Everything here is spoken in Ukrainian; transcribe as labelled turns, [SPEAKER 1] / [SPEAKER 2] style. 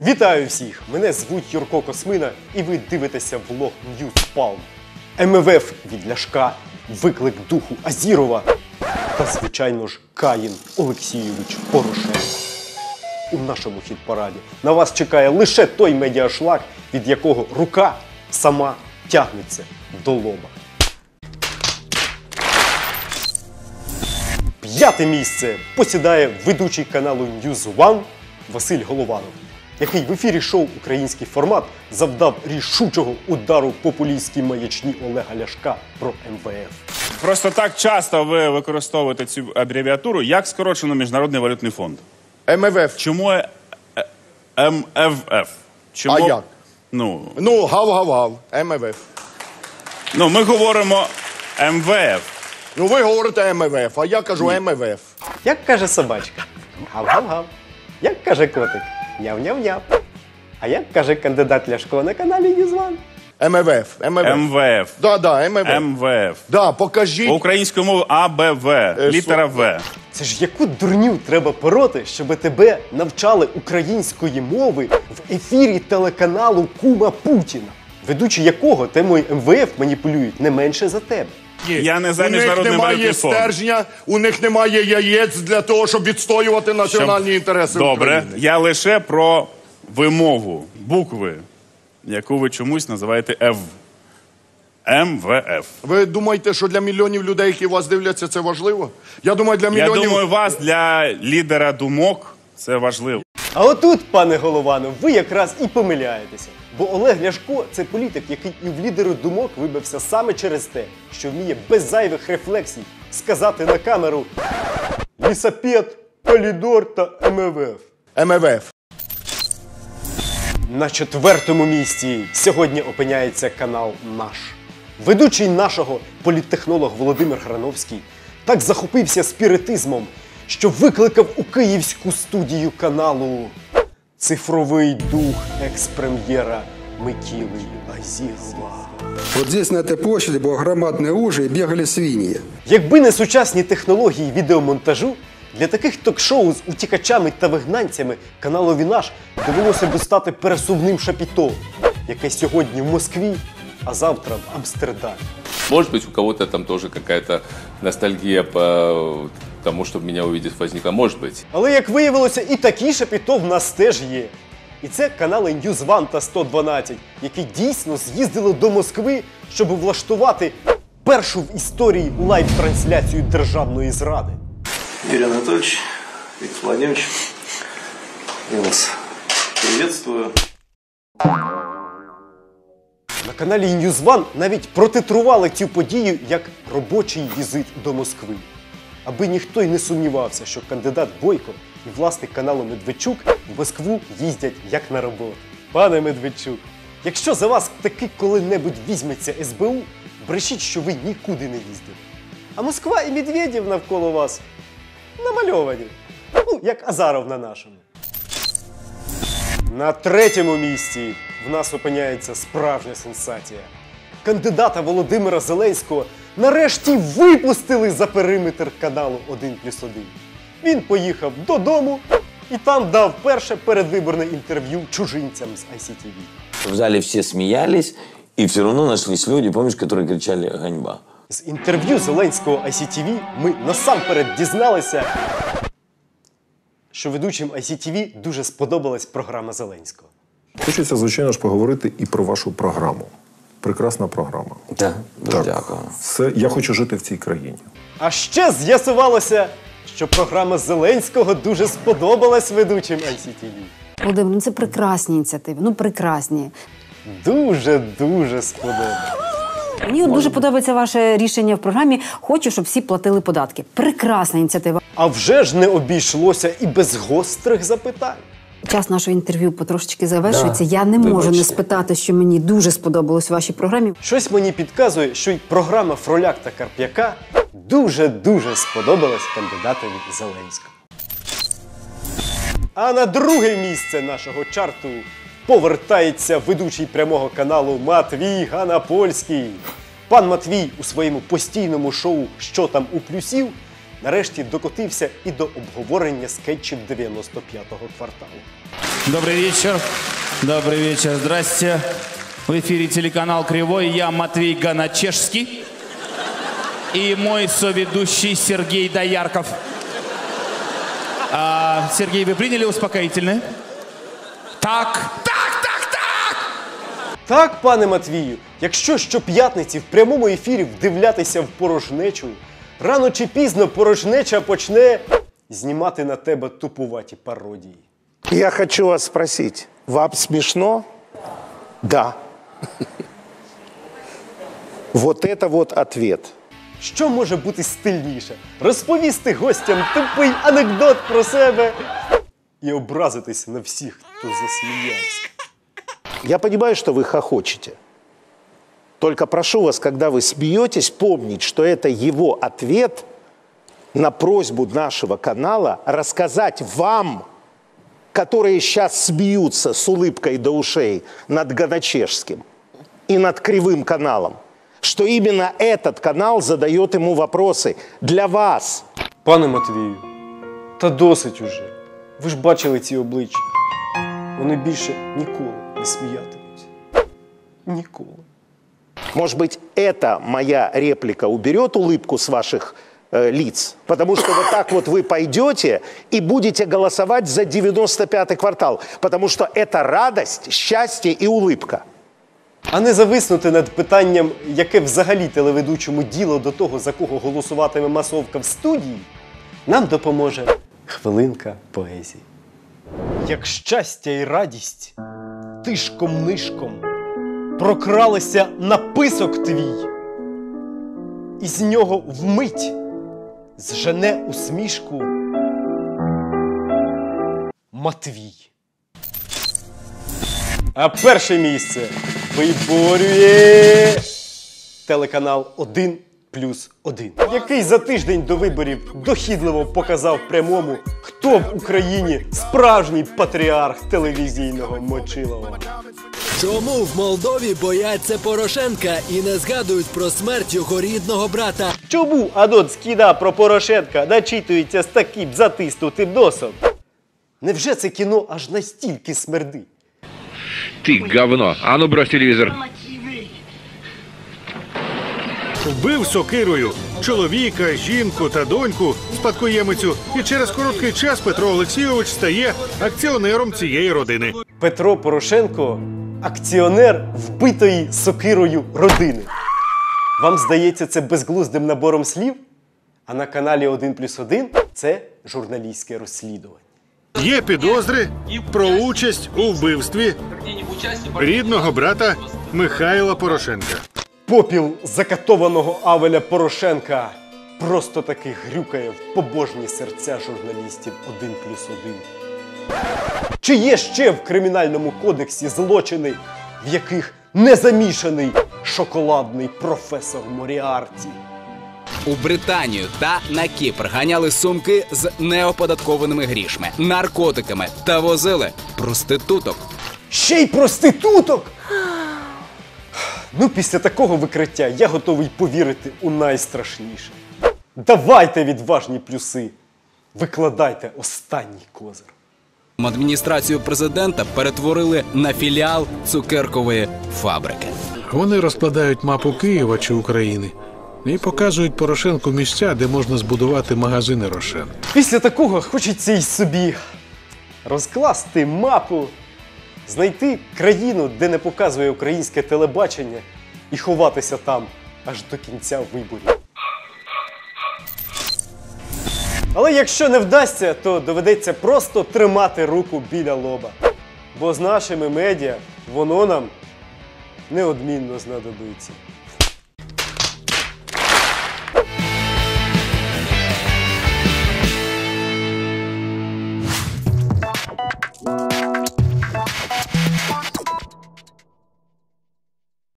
[SPEAKER 1] Вітаю всіх! Мене звуть Юрко Космина, і ви дивитеся влог Palm. МВФ від Ляшка, виклик духу Азірова та, звичайно ж, Каїн Олексійович Порошенко. У нашому хіт-параді на вас чекає лише той медіашлаг, від якого рука сама тягнеться до лоба. П'яте місце посідає ведучий каналу News One Василь Голованов, який в ефірі шоу Український формат завдав рішучого удару популістській маячні Олега Ляшка про МВФ.
[SPEAKER 2] Просто так часто ви використовуєте цю абревіатуру, як скорочено Міжнародний валютний фонд.
[SPEAKER 3] МВФ.
[SPEAKER 2] Чому е- е- МФФ? Чому?
[SPEAKER 3] А як?
[SPEAKER 2] Ну,
[SPEAKER 3] Ну, гав-гав-гав. МВФ.
[SPEAKER 2] ну, ми говоримо МВФ.
[SPEAKER 3] Ну, ви говорите МВФ, а я кажу МВФ.
[SPEAKER 1] Як каже собачка? Гав-гав-гав. Як каже котик? Няв-няв-няв. А як каже кандидат Ляшко на каналі News
[SPEAKER 3] МВФ. МВФ.
[SPEAKER 2] МВФ.
[SPEAKER 3] Да, да, МВФ.
[SPEAKER 2] МВФ.
[SPEAKER 3] Да, покажіть.
[SPEAKER 2] По українською мовою АБВ. Літера В.
[SPEAKER 1] Це ж яку дурню треба пороти, щоб тебе навчали української мови в ефірі телеканалу Кума Путіна, ведучи якого темою МВФ маніпулюють не менше за тебе.
[SPEAKER 2] Я не за
[SPEAKER 3] у них
[SPEAKER 2] Міжнародний валютний
[SPEAKER 3] немає
[SPEAKER 2] фонд.
[SPEAKER 3] стержня, у них немає яєць для того, щоб відстоювати національні
[SPEAKER 2] Щоб-
[SPEAKER 3] інтереси
[SPEAKER 2] Добре.
[SPEAKER 3] України.
[SPEAKER 2] Я лише про вимову букви, яку ви чомусь називаєте Ф. МВФ.
[SPEAKER 3] Ви думаєте, що для мільйонів людей, які вас дивляться, це важливо? Я думаю, для
[SPEAKER 2] Я
[SPEAKER 3] мільйонів.
[SPEAKER 2] думаю, вас для лідера думок це важливо.
[SPEAKER 1] А отут, пане Голованов, ви якраз і помиляєтеся. Бо Олег Ляшко це політик, який і в лідеру думок вибився саме через те, що вміє без зайвих рефлексій сказати на камеру лісапет, Полідор та МВФ.
[SPEAKER 3] МВФ.
[SPEAKER 1] На четвертому місці сьогодні опиняється канал Наш. Ведучий нашого політтехнолог Володимир Грановський так захопився спіритизмом, що викликав у київську студію каналу цифровий дух екс-прем'єра Микіли Азірова.
[SPEAKER 4] Вот здесь, на этой площади, было громадное ужи и бегали свиньи.
[SPEAKER 1] Якби не сучасні технології відеомонтажу, для таких ток-шоу з утікачами та вигнанцями каналові наш довелося би стати пересувним шапіто, яке сьогодні в Москві, а завтра в Амстердамі.
[SPEAKER 5] Может быть, у кого-то там тоже какая-то ностальгия по тому, чтобы меня увидеть, возникла. Может быть.
[SPEAKER 1] Але як виявилося, і такі шапіто в нас теж є. І це канали News та 112, які дійсно з'їздили до Москви, щоб влаштувати першу в історії лайв-трансляцію державної зради.
[SPEAKER 6] Юрий Анатольевич, Виктор Владимирович, я вас приветствую.
[SPEAKER 1] На каналі News навіть протитрували цю подію як робочий візит до Москви. Аби ніхто й не сумнівався, що кандидат Бойко і власник каналу Медведчук в Москву їздять як на роботу. Пане Медведчук, якщо за вас таки коли-небудь візьметься СБУ, брешіть, що ви нікуди не їздили. А Москва і Медведєв навколо вас намальовані. Ну, як Азаров на нашому. На третьому місці в нас опиняється справжня сенсація. Кандидата Володимира Зеленського нарешті випустили за периметр каналу 1 плюс 1. Він поїхав додому і там дав перше передвиборне інтерв'ю чужинцям з ICTV.
[SPEAKER 7] В зале все смеялись, и все равно нашлись люди, помнишь, которые кричали «Ганьба».
[SPEAKER 1] З інтерв'ю Зеленського ICTV ми насамперед дізналися, що ведучим ICTV дуже сподобалась програма Зеленського.
[SPEAKER 8] Хочеться, звичайно ж, поговорити і про вашу програму. Прекрасна програма.
[SPEAKER 7] Да, дуже дякую.
[SPEAKER 8] Це я хочу жити в цій країні.
[SPEAKER 1] А ще з'ясувалося, що програма Зеленського дуже сподобалась ведучим ICTV.
[SPEAKER 9] Володимир, ну це прекрасні ініціативи. Ну прекрасні.
[SPEAKER 1] Дуже-дуже сподобалось.
[SPEAKER 9] Мені от дуже подобається ваше рішення в програмі. Хочу, щоб всі платили податки. Прекрасна ініціатива.
[SPEAKER 1] А вже ж не обійшлося і без гострих запитань.
[SPEAKER 9] Час нашого інтерв'ю потрошечки завершується. Я не можу не спитати, що мені дуже сподобалось у вашій програмі.
[SPEAKER 1] Щось мені підказує, що й програма Фроляк та Карп'яка дуже-дуже сподобалась кандидатові Зеленського. А на друге місце нашого чарту повертається ведучий прямого каналу Матвій Ганапольський. Пан Матвій у своєму постійному шоу Що там у плюсів нарешті докотився і до обговорення скетчів 95-го кварталу.
[SPEAKER 10] Добрый вечер. Добрый вечер. Здрасте. В эфире телеканал Кривой. Я Матвей Ганачешский. И мой соведущий Сергей Доярков. А, Сергей, вы приняли успокоительное? Так. Так, так, так!
[SPEAKER 1] Так, пане Матвію, якщо щоп'ятниці в прямому ефірі вдивлятися в порожнечу, рано чи пізно порожнеча почне знімати на тебе тупуваті пародії.
[SPEAKER 11] Я хочу вас спросить, вам смешно? Да. Вот это вот ответ.
[SPEAKER 1] Що може бути стильніше? Розповісти гостям тупий анекдот про себе і образитися на всіх, хто засміявся.
[SPEAKER 11] Я понимаю, что вы хохочете. Только прошу вас, когда вы смеетесь, помнить, что это его ответ на просьбу нашего канала рассказать вам, которые сейчас смеются с улыбкой до ушей над Ганачешским и над Кривым каналом, что именно этот канал задает ему вопросы для вас.
[SPEAKER 1] Пане Матвію, та досить уже. Ви ж бачили ці обличчя. Вони більше ніколи не сміятимуть. Ніколи.
[SPEAKER 11] Может быть, эта моя реплика уберет улыбку с ваших э, лиц? Потому что вот так вот вы пойдете и будете голосовать за 95-й квартал. Потому что это радость, счастье и улыбка.
[SPEAKER 1] А не зависнути над питанням, яке взагалі телеведучому діло до того, за кого голосуватиме масовка в студії, нам допоможе хвилинка поезії. Як щастя і радість тишком-нишком прокралися на писок твій, і з нього вмить зжене усмішку Матвій. А перше місце виборює телеканал 1 плюс 1, який за тиждень до виборів дохідливо показав прямому, хто в Україні справжній патріарх телевізійного мочилова.
[SPEAKER 12] Чому в Молдові бояться Порошенка і не згадують про смерть його рідного брата?
[SPEAKER 1] Чому Адот скіда про Порошенка начитується з таким затиснутим носом? Невже це кіно аж настільки смердить?
[SPEAKER 13] Ты говно. А ну брось телевизор.
[SPEAKER 14] Вбив сокирою чоловіка, жінку та доньку, спадкоємицю, і через короткий час Петро Олексійович стає акціонером цієї родини.
[SPEAKER 1] Петро Порошенко акціонер вбитої сокирою родини. Вам здається це безглуздим набором слів? А на каналі 1 плюс 1 це журналістське розслідування.
[SPEAKER 14] Є підозри про участь у вбивстві рідного брата Михайла Порошенка.
[SPEAKER 1] Попіл закатованого Авеля Порошенка просто таки грюкає в побожні серця журналістів 1 плюс 1. Чи є ще в кримінальному кодексі злочини, в яких не замішаний шоколадний професор Моріарті?
[SPEAKER 15] У Британію та на Кіпр ганяли сумки з неоподаткованими грішми, наркотиками та возили проституток.
[SPEAKER 1] Ще й проституток! Ну, після такого викриття я готовий повірити у найстрашніше. Давайте відважні плюси. Викладайте останній козир.
[SPEAKER 15] Адміністрацію президента перетворили на філіал цукеркової фабрики.
[SPEAKER 16] Вони розкладають мапу Києва чи України і показують Порошенку місця, де можна збудувати магазини Рошен.
[SPEAKER 1] Після такого хочеться й собі розкласти мапу, знайти країну, де не показує українське телебачення, і ховатися там аж до кінця виборів. Але якщо не вдасться, то доведеться просто тримати руку біля лоба. Бо з нашими медіа воно нам неодмінно знадобиться.